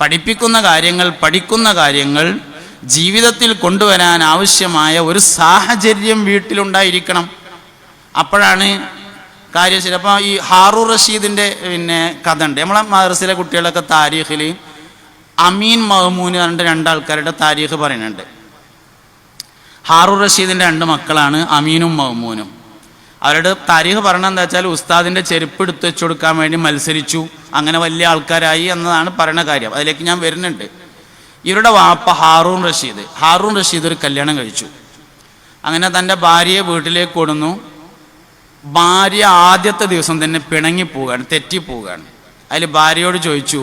പഠിപ്പിക്കുന്ന കാര്യങ്ങൾ പഠിക്കുന്ന കാര്യങ്ങൾ ജീവിതത്തിൽ കൊണ്ടുവരാൻ ആവശ്യമായ ഒരു സാഹചര്യം വീട്ടിലുണ്ടായിരിക്കണം. അപ്പോഴാണ് കാര്യം ശരി. അപ്പോൾ ഈ ഹാറൂർ റഷീദിന്റെ പിന്നെ കഥ ഉണ്ട് നമ്മളെ മദ്രസിലെ കുട്ടികളൊക്കെ താരീഖിൽ അമീൻ മഹമൂന് പറഞ്ഞിട്ട് രണ്ടാൾക്കാരുടെ താരീഖ് പറയുന്നുണ്ട്. ഹാറൂർ റഷീദിന്റെ രണ്ട് മക്കളാണ് അമീനും മഹമൂനും. അവരുടെ താരീഖ് പറഞ്ഞത് എന്താ വെച്ചാൽ ഉസ്താദിന്റെ ചെരുപ്പ് എടുത്ത് വെച്ച് കൊടുക്കാൻ വേണ്ടി മത്സരിച്ചു. അങ്ങനെ വലിയ ആൾക്കാരായി എന്നതാണ് പറയുന്ന കാര്യം. അതിലേക്ക് ഞാൻ വരുന്നുണ്ട്. ഇവരുടെ വാപ്പ ഹാറൂൺ റഷീദ്. ഹാറൂൺ റഷീദ് ഒരു കല്യാണം കഴിച്ചു. അങ്ങനെ തന്റെ ഭാര്യയെ വീട്ടിലേക്ക് കൊടുന്നു ഭാര്യ ആദ്യത്തെ ദിവസം തന്നെ പിണങ്ങിപ്പോവുകയാണ് തെറ്റിപ്പോവുകയാണ് അതിൽ ഭാര്യയോട് ചോദിച്ചു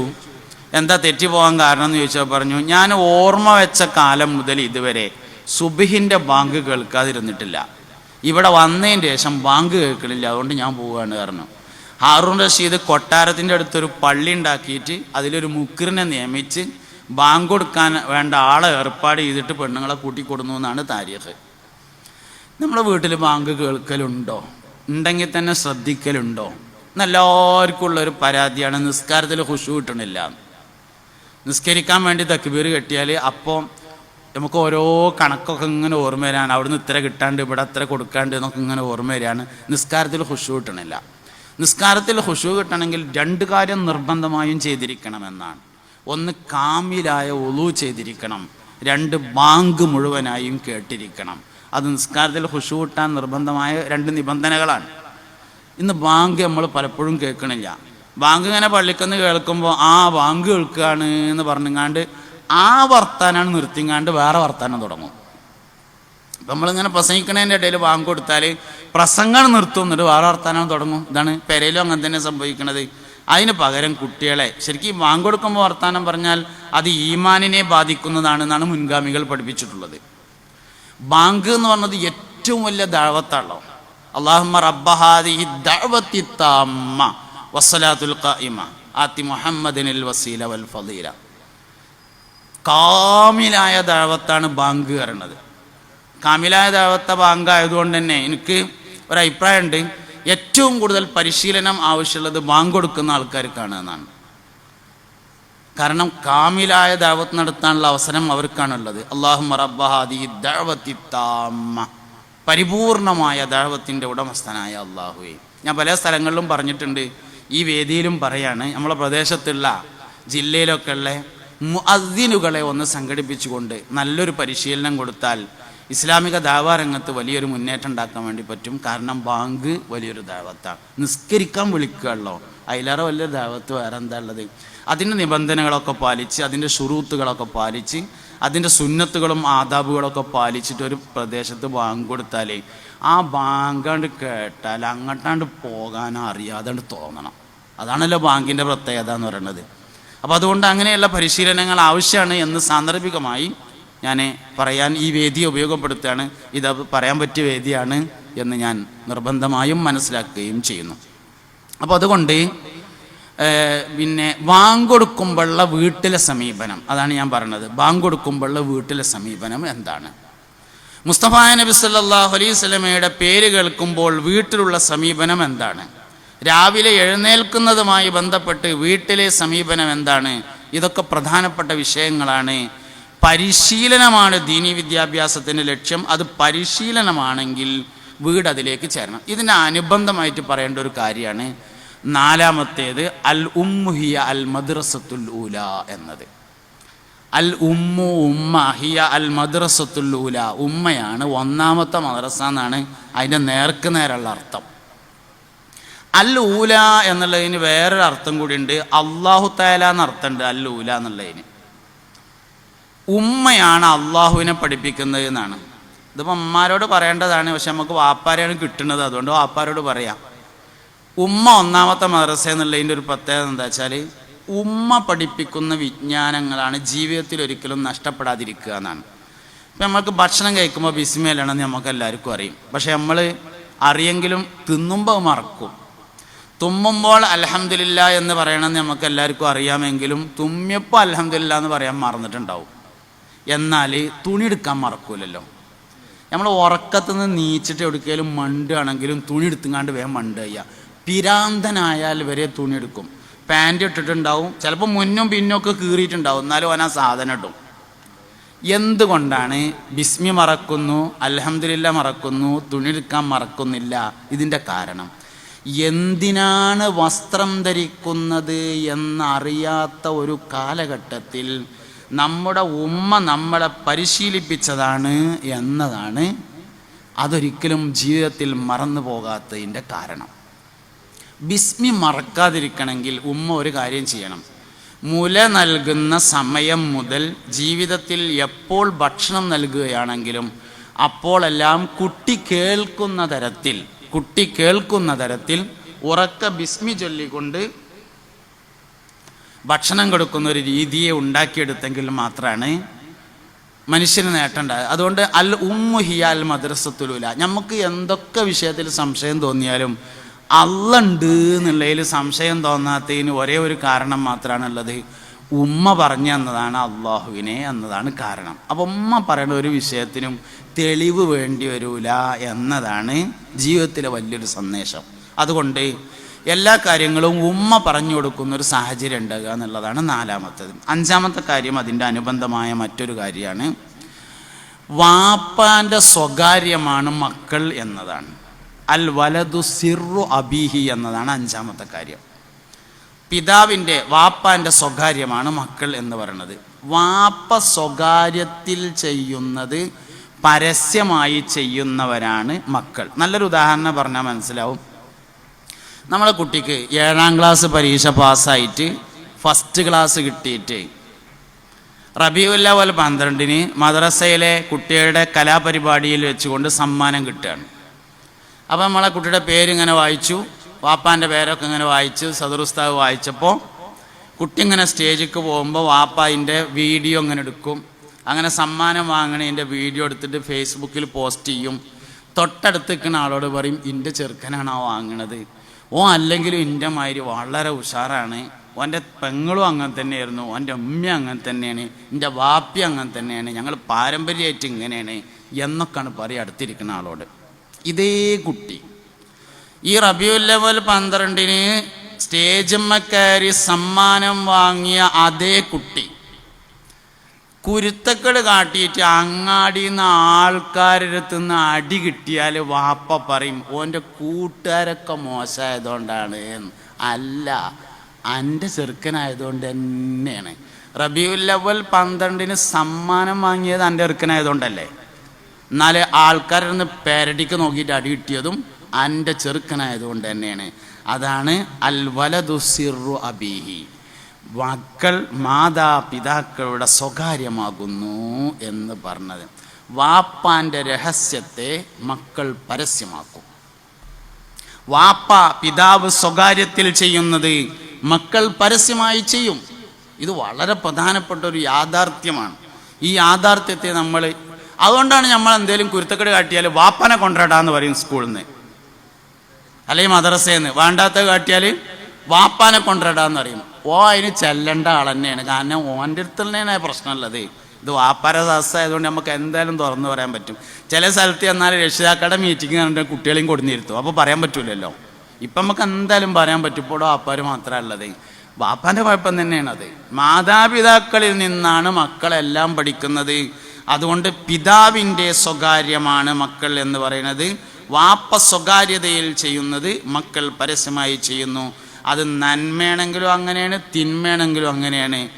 എന്താ തെറ്റി തെറ്റിപ്പോകാൻ കാരണം? എന്ന് ചോദിച്ചാൽ പറഞ്ഞു ഞാൻ ഓർമ്മ വെച്ച കാലം മുതൽ ഇതുവരെ സുബിഹിന്റെ ബാങ്ക് കേൾക്കാതിരുന്നിട്ടില്ല. ഇവിടെ വന്നതിന് ശേഷം ബാങ്ക് കേൾക്കണില്ല. അതുകൊണ്ട് ഞാൻ പോവുകയാണ് കാരണം. ഹാറൂൺ റഷീദ് കൊട്ടാരത്തിന്റെ അടുത്തൊരു പള്ളി ഉണ്ടാക്കിയിട്ട് അതിലൊരു മുക്കിറിനെ നിയമിച്ച് ബാങ്ക് കൊടുക്കാൻ വേണ്ട ആളെ ഏർപ്പാട് ചെയ്തിട്ട് പെണ്ണുങ്ങളെ കൂട്ടിക്കൊടുന്നു എന്നാണ് താരീഖ്. നമ്മളെ വീട്ടിൽ ബാങ്ക് കേൾക്കലുണ്ടോ? ഉണ്ടെങ്കിൽ തന്നെ ശ്രദ്ധിക്കലുണ്ടോ? എന്നെല്ലാവർക്കും ഉള്ളൊരു പരാതിയാണ് നിസ്കാരത്തിൽ ഹുഷു കിട്ടണില്ല. നിസ്കരിക്കാൻ വേണ്ടി തക്ബീർ കെട്ടിയാൽ അപ്പോൾ നമുക്ക് ഓരോ കണക്കൊക്കെ ഇങ്ങനെ ഓർമ്മ വരാണ് അവിടുന്ന് ഇത്ര കിട്ടാണ്ട് ഇവിടെ അത്ര കൊടുക്കാണ്ട് എന്നൊക്കെ ഇങ്ങനെ ഓർമ്മ വരികയാണ് നിസ്കാരത്തിൽ ഹുഷു കിട്ടണില്ല. നിസ്കാരത്തിൽ ഹുഷു കിട്ടണമെങ്കിൽ രണ്ട് കാര്യം നിർബന്ധമായും ചെയ്തിരിക്കണമെന്നാണ്. ഒന്ന് കാമിലായ ഒളു ചെയ്തിരിക്കണം. രണ്ട് ബാങ്ക് മുഴുവനായും കേട്ടിരിക്കണം. അത് നിസ്കാരത്തിൽ ഹുഷു കിട്ടാൻ നിർബന്ധമായ രണ്ട് നിബന്ധനകളാണ്. ഇന്ന് ബാങ്ക് നമ്മൾ പലപ്പോഴും കേൾക്കണില്ല. ബാങ്ക് ഇങ്ങനെ പള്ളിക്കൊന്ന് കേൾക്കുമ്പോൾ ആ ബാങ്ക് കേൾക്കുകയാണ് എന്ന് പറഞ്ഞുങ്ങാണ്ട് ആ വർത്താനാണ് നിർത്തിങ്ങാണ്ട് വേറെ വർത്താനം തുടങ്ങും. ഇപ്പം നമ്മളിങ്ങനെ പ്രസംഗിക്കണതിന്റെ ഇടയിൽ ബാങ്ക് കൊടുത്താൽ പ്രസംഗം നിർത്തും എന്നിട്ട് വേറെ വർത്താനം തുടങ്ങും. ഇതാണ് പെരയിലും അങ്ങനെ തന്നെ സംഭവിക്കുന്നത് അതിന് പകരം കുട്ടികളെ ശരിക്കും ബാങ്ക് കൊടുക്കുമ്പോൾ വർത്താനം പറഞ്ഞാൽ അത് ഈമാനിനെ ബാധിക്കുന്നതാണ് എന്നാണ് മുൻഗാമികൾ പഠിപ്പിച്ചിട്ടുള്ളത്. ബാങ്ക് എന്ന് പറഞ്ഞത് ഏറ്റവും വലിയ ദഴവത്താണല്ലോ. അള്ളാഹുമ്മ റബ്ബഹാദിഹി ദഅവത്തി താമ്മ വസ്സലാത്തുൽ ഖായിമ. ആത്തി മുഹമ്മദിനിൽ വസീല വൽ ഫളീല കാമിലായ ദഴവത്താണ് ബാങ്ക് പറയണത് കാമിലായ ദഴവത്ത ബാങ്ക് ആയതുകൊണ്ട് തന്നെ എനിക്ക് ഒരു അഭിപ്രായമുണ്ട് ഏറ്റവും കൂടുതൽ പരിശീലനം ആവശ്യമുള്ളത് ബാങ്ക് കൊടുക്കുന്ന ആൾക്കാർക്കാണ് എന്നാണ്. കാരണം കാമിലായ ദാവത്ത് നടത്താനുള്ള അവസരം അവർക്കാണുള്ളത് അള്ളാഹു മറബാദി ദാവത്തി താമ്മ. പരിപൂർണമായ ദാവത്തിന്റെ ഉടമസ്ഥനായ അള്ളാഹുവെ ഞാൻ പല സ്ഥലങ്ങളിലും പറഞ്ഞിട്ടുണ്ട്. ഈ വേദിയിലും പറയാണ്. നമ്മളെ പ്രദേശത്തുള്ള ജില്ലയിലൊക്കെ ഉള്ള മുഅദ്ദിനുകളെ ഒന്ന് സംഘടിപ്പിച്ചുകൊണ്ട് നല്ലൊരു പരിശീലനം കൊടുത്താൽ ഇസ്ലാമിക ദാവാ രംഗത്ത് വലിയൊരു മുന്നേറ്റം ഉണ്ടാക്കാൻ വേണ്ടി പറ്റും. കാരണം ബാങ്ക് വലിയൊരു ദാവത്താണ്. നിസ്കരിക്കാൻ വിളിക്കുകയുള്ളോ അതിലേറെ വലിയൊരു ദാവത്ത് വേറെ എന്താ ഉള്ളത്? അതിന്റെ നിബന്ധനകളൊക്കെ പാലിച്ച് അതിന്റെ ഷുറൂത്തുകളൊക്കെ പാലിച്ച് അതിന്റെ സുന്നത്തുകളും ആദാബുകളൊക്കെ പാലിച്ചിട്ട് ഒരു പ്രദേശത്ത് ബാങ്ക് കൊടുത്താൽ ആ ബാങ്കാണ്ട് കേട്ടാൽ അങ്ങോട്ടാണ്ട് പോകാൻ അറിയാതെ തോന്നണം. അതാണല്ലോ ബാങ്കിന്റെ പ്രത്യേകത എന്ന് പറയുന്നത്. അപ്പോൾ അതുകൊണ്ട് അങ്ങനെയുള്ള പരിശീലനങ്ങൾ ആവശ്യമാണ് എന്ന് സാന്ദർഭികമായി ഞാൻ പറയാൻ ഈ വേദി ഉപയോഗപ്പെടുത്തുകയാണ്. ഇത് പറയാൻ പറ്റിയ വേദിയാണ് എന്ന് ഞാൻ നിർബന്ധമായും മനസ്സിലാക്കുകയും ചെയ്യുന്നു. അപ്പോൾ അതുകൊണ്ട് പിന്നെ വാങ്കൊടുക്കുമ്പോഴുള്ള വീട്ടിലെ സമീപനം അതാണ് ഞാൻ പറഞ്ഞത്. വാങ്കൊടുക്കുമ്പോഴുള്ള വീട്ടിലെ സമീപനം എന്താണ്? മുസ്തഫ നബി സല്ലല്ലാഹു അലൈഹി സ്വലമയുടെ പേര് കേൾക്കുമ്പോൾ വീട്ടിലുള്ള സമീപനം എന്താണ്? രാവിലെ എഴുന്നേൽക്കുന്നതുമായി ബന്ധപ്പെട്ട് വീട്ടിലെ സമീപനം എന്താണ്? ഇതൊക്കെ പ്രധാനപ്പെട്ട വിഷയങ്ങളാണ്. പരിശീലനമാണ് ദീനി വിദ്യാഭ്യാസത്തിന്റെ ലക്ഷ്യം. അത് പരിശീലനമാണെങ്കിൽ വീട് അതിലേക്ക് ചേരണം. ഇതിന് അനുബന്ധമായിട്ട് പറയേണ്ട ഒരു കാര്യമാണ്. നാലാമത്തേത് അൽ ഉമ്മുഹിയ അൽ മദ്രസത്തുൽ ഊല എന്നത്. അൽ ഉമ്മു ഉമ്മ ഹിയ അൽ മദ്രസത്തുൽ ഊല. ഉമ്മയാണ് ഒന്നാമത്തെ മദ്രസ എന്നാണ് അതിന്റെ നേർക്ക് നേരുള്ള അർത്ഥം. അൽ ഊല എന്നുള്ളതിന് വേറൊരു അർത്ഥം കൂടിയുണ്ട്. അള്ളാഹു താല എന്നർത്ഥമുണ്ട് അൽ ഊല എന്നുള്ളതിന്. ഉമ്മയാണ് അള്ളാഹുവിനെ പഠിപ്പിക്കുന്നത് എന്നാണ്. ഇതിപ്പോൾ അമ്മാരോട് പറയേണ്ടതാണ്. പക്ഷെ നമുക്ക് വാപ്പാരെയാണ് കിട്ടുന്നത്. അതുകൊണ്ട് വാപ്പാരോട് പറയാം. ഉമ്മ ഒന്നാമത്തെ മദ്രസ എന്നുള്ളതിന്റെ ഒരു പ്രത്യേകത എന്താ വെച്ചാൽ ഉമ്മ പഠിപ്പിക്കുന്ന വിജ്ഞാനങ്ങളാണ് ജീവിതത്തിൽ ഒരിക്കലും നഷ്ടപ്പെടാതിരിക്കുക എന്നാണ്. ഇപ്പം നമ്മൾക്ക് ഭക്ഷണം കഴിക്കുമ്പോൾ ബിസ്മയിലാണെന്ന് നമുക്ക് എല്ലാവർക്കും അറിയും. പക്ഷെ നമ്മൾ അറിയെങ്കിലും തിന്നുമ്പോൾ മറക്കും. തുമ്മുമ്പോൾ അലഹമില്ല എന്ന് പറയണമെന്ന് നമുക്ക് എല്ലാവർക്കും അറിയാമെങ്കിലും തുമ്മിയപ്പോൾ അലഹമില്ല എന്ന് പറയാൻ മറന്നിട്ടുണ്ടാവും. എന്നാൽ തുണി എടുക്കാൻ മറക്കൂലല്ലോ. നമ്മൾ ഉറക്കത്തു നിന്ന് നീച്ചിട്ട് എവിടേക്കെങ്കിലും മണ്ടുകയാണെങ്കിലും തുണി എടുത്തുങ്ങാണ്ട് വേഗം മണ്ട് ചെയ്യുക പിരാന്തനായാൽ വരെ തുണി എടുക്കും. പാന്റ് ഇട്ടിട്ടുണ്ടാവും. ചിലപ്പോൾ മുന്നും പിന്നും ഒക്കെ കീറിയിട്ടുണ്ടാവും. എന്നാലും അവൻ സാധനം ഇടും. എന്തുകൊണ്ടാണ് ബിസ്മി മറക്കുന്നു അലഹമില്ല മറക്കുന്നു തുണി എടുക്കാൻ മറക്കുന്നില്ല ഇതിന്റെ കാരണം? എന്തിനാണ് വസ്ത്രം ധരിക്കുന്നത് എന്നറിയാത്ത ഒരു കാലഘട്ടത്തിൽ നമ്മുടെ ഉമ്മ നമ്മളെ പരിശീലിപ്പിച്ചതാണ് എന്നതാണ് അതൊരിക്കലും ജീവിതത്തിൽ മറന്നു പോകാത്തതിന്റെ കാരണം. ബിസ്മി മറക്കാതിരിക്കണമെങ്കിൽ ഉമ്മ ഒരു കാര്യം ചെയ്യണം. മുല നൽകുന്ന സമയം മുതൽ ജീവിതത്തിൽ എപ്പോൾ ഭക്ഷണം നൽകുകയാണെങ്കിലും അപ്പോഴെല്ലാം കുട്ടി കേൾക്കുന്ന തരത്തിൽ കുട്ടി കേൾക്കുന്ന തരത്തിൽ ഉറക്ക ബിസ്മി ചൊല്ലിക്കൊണ്ട് ഭക്ഷണം കൊടുക്കുന്ന ഒരു രീതിയെ ഉണ്ടാക്കിയെടുത്തെങ്കിൽ മാത്രമാണ് മനുഷ്യന് നേട്ടമുണ്ടായത് അതുകൊണ്ട് അൽ ഉമ്മു ഹിയാൽ മദ്രസത്തുലൂല. നമുക്ക് എന്തൊക്കെ വിഷയത്തിൽ സംശയം തോന്നിയാലും അള്ളുണ്ട് എന്നുള്ളതിൽ സംശയം തോന്നാത്തതിന് ഒരേ ഒരു കാരണം മാത്രമാണുള്ളത് ഉമ്മ പറഞ്ഞു എന്നതാണ് അള്ളാഹുവിനെ എന്നതാണ് കാരണം. അപ്പം ഉമ്മ പറയുന്ന ഒരു വിഷയത്തിനും തെളിവ് വേണ്ടി വരൂല എന്നതാണ് ജീവിതത്തിലെ വലിയൊരു സന്ദേശം. അതുകൊണ്ട് എല്ലാ കാര്യങ്ങളും ഉമ്മ പറഞ്ഞു കൊടുക്കുന്ന ഒരു സാഹചര്യം ഉണ്ടാകുക എന്നുള്ളതാണ് നാലാമത്തത്. അഞ്ചാമത്തെ കാര്യം അതിന്റെ അനുബന്ധമായ മറ്റൊരു കാര്യമാണ്. വാപ്പാന്റെ സ്വകാര്യമാണ് മക്കൾ എന്നതാണ്. അൽ വലതു സിറു അബീഹി എന്നതാണ് അഞ്ചാമത്തെ കാര്യം. പിതാവിന്റെ വാപ്പാന്റെ സ്വകാര്യമാണ് മക്കൾ എന്ന് പറയുന്നത്. വാപ്പ സ്വകാര്യത്തിൽ ചെയ്യുന്നത് പരസ്യമായി ചെയ്യുന്നവരാണ് മക്കൾ. നല്ലൊരു ഉദാഹരണം പറഞ്ഞാൽ മനസ്സിലാവും. നമ്മളെ കുട്ടിക്ക് ഏഴാം ക്ലാസ് പരീക്ഷ പാസ്സായിട്ട് ഫസ്റ്റ് ക്ലാസ് കിട്ടിയിട്ട് റബിയുല്ലവൽ പന്ത്രണ്ടിന് മദ്രസയിലെ കുട്ടികളുടെ കലാപരിപാടിയിൽ വെച്ചുകൊണ്ട് സമ്മാനം കിട്ടുകയാണ്. അപ്പം നമ്മളെ കുട്ടിയുടെ പേരിങ്ങനെ വായിച്ചു. വാപ്പാന്റെ പേരൊക്കെ ഇങ്ങനെ വായിച്ച് സദുറുസ്താവ് വായിച്ചപ്പോൾ കുട്ടി ഇങ്ങനെ സ്റ്റേജിക്ക് പോകുമ്പോൾ വാപ്പ അതിന്റെ വീഡിയോ ഇങ്ങനെ എടുക്കും. അങ്ങനെ സമ്മാനം വാങ്ങണതിന്റെ വീഡിയോ എടുത്തിട്ട് ഫേസ്ബുക്കിൽ പോസ്റ്റ് ചെയ്യും. തൊട്ടടുത്ത് നിൽക്കുന്ന ആളോട് പറയും ഇന്റെ ചെറുക്കനാണ് ആ വാങ്ങണത്? ഓ അല്ലെങ്കിലും ഇന്റെ മാതിരി വളരെ ഉഷാറാണ്. ഓന്റെ പെങ്ങളും അങ്ങനെ തന്നെയായിരുന്നു. ഓന്റെ ഉമ്മ അങ്ങനെ തന്നെയാണ്. എന്റെ വാപ്പി അങ്ങനെ തന്നെയാണ്. ഞങ്ങൾ പാരമ്പര്യമായിട്ട് ഇങ്ങനെയാണ് എന്നൊക്കെയാണ് പറയുക അടുത്തിരിക്കുന്ന ആളോട്. ഇതേ കുട്ടി. ഈ റബിയുൽ ലെവൽ പന്ത്രണ്ടിന് സ്റ്റേജമ്മക്കാരി സമ്മാനം വാങ്ങിയ അതേ കുട്ടി. കുരുത്തക്കൾ കാട്ടിയിട്ട് അങ്ങാടിയിൽ നിന്ന് ആൾക്കാരടുത്തു നിന്ന് അടി കിട്ടിയാൽ വാപ്പ പറയും ഓന്റെ കൂട്ടുകാരൊക്കെ മോശമായതുകൊണ്ടാണ്. അല്ല എന്റെ ചെറുക്കനായതുകൊണ്ട് തന്നെയാണ്. റബിയുൽ അവൽ പന്ത്രണ്ടിന് സമ്മാനം വാങ്ങിയത് എന്റെ ചെറുക്കനായതുകൊണ്ടല്ലേ. എന്നാൽ ആൾക്കാരിൽ നിന്ന് പേരടിക്ക് നോക്കിയിട്ട് അടി കിട്ടിയതും എന്റെ ചെറുക്കനായതുകൊണ്ട് തന്നെയാണ്. അതാണ് അൽ വലതുസിറു അബീഹി. മക്കൾ മാതാപിതാക്കളുടെ സ്വകാര്യമാകുന്നു എന്ന് പറഞ്ഞത്. വാപ്പാന്റെ രഹസ്യത്തെ മക്കൾ പരസ്യമാക്കും. വാപ്പ പിതാവ് സ്വകാര്യത്തിൽ ചെയ്യുന്നത് മക്കൾ പരസ്യമായി ചെയ്യും. ഇത് വളരെ പ്രധാനപ്പെട്ട ഒരു യാഥാർത്ഥ്യമാണ്. ഈ യാഥാർത്ഥ്യത്തെ നമ്മൾ അതുകൊണ്ടാണ് നമ്മൾ എന്തെങ്കിലും കുരുത്തക്കേട് കാട്ടിയാൽ വാപ്പനെ കൊണ്ടുവരാന്ന് പറയും സ്കൂളിൽ നിന്ന് അല്ലെങ്കിൽ മദ്രസേന്ന്. വേണ്ടാത്ത കാട്ടിയാൽ വാപ്പാനെ കൊണ്ടുവരടാന്ന് പറയും. ഓ അതിന് ചെല്ലേണ്ട ആൾ തന്നെയാണ്. കാരണം ഓന്റെ അടുത്ത് തന്നെയാണ് പ്രശ്നമുള്ളത്. ഇത് വാപ്പാര ദാസ ആയതുകൊണ്ട് നമുക്ക് എന്തായാലും തുറന്നു പറയാൻ പറ്റും. ചില സ്ഥലത്ത് എന്നാൽ രക്ഷിതാക്കളുടെ മീറ്റിംഗ് കണ്ടിട്ട് കുട്ടികളെയും കൊടുന്നിരുത്തും അപ്പോൾ പറയാൻ പറ്റൂലല്ലോ. ഇപ്പം നമുക്ക് എന്തായാലും പറയാൻ പറ്റും. ഇപ്പോൾ വാപ്പാർ മാത്രമേ ഉള്ളത്. വാപ്പാന്റെ കുഴപ്പം തന്നെയാണ് അത് മാതാപിതാക്കളിൽ നിന്നാണ് മക്കളെല്ലാം പഠിക്കുന്നത്. അതുകൊണ്ട് പിതാവിന്റെ സ്വകാര്യമാണ് മക്കൾ എന്ന് പറയുന്നത്. വാപ്പ സ്വകാര്യതയിൽ ചെയ്യുന്നത് മക്കൾ പരസ്യമായി ചെയ്യുന്നു. അത് നന്മയാണെങ്കിലും അങ്ങനെയാണ് തിന്മയാണെങ്കിലും അങ്ങനെയാണ്.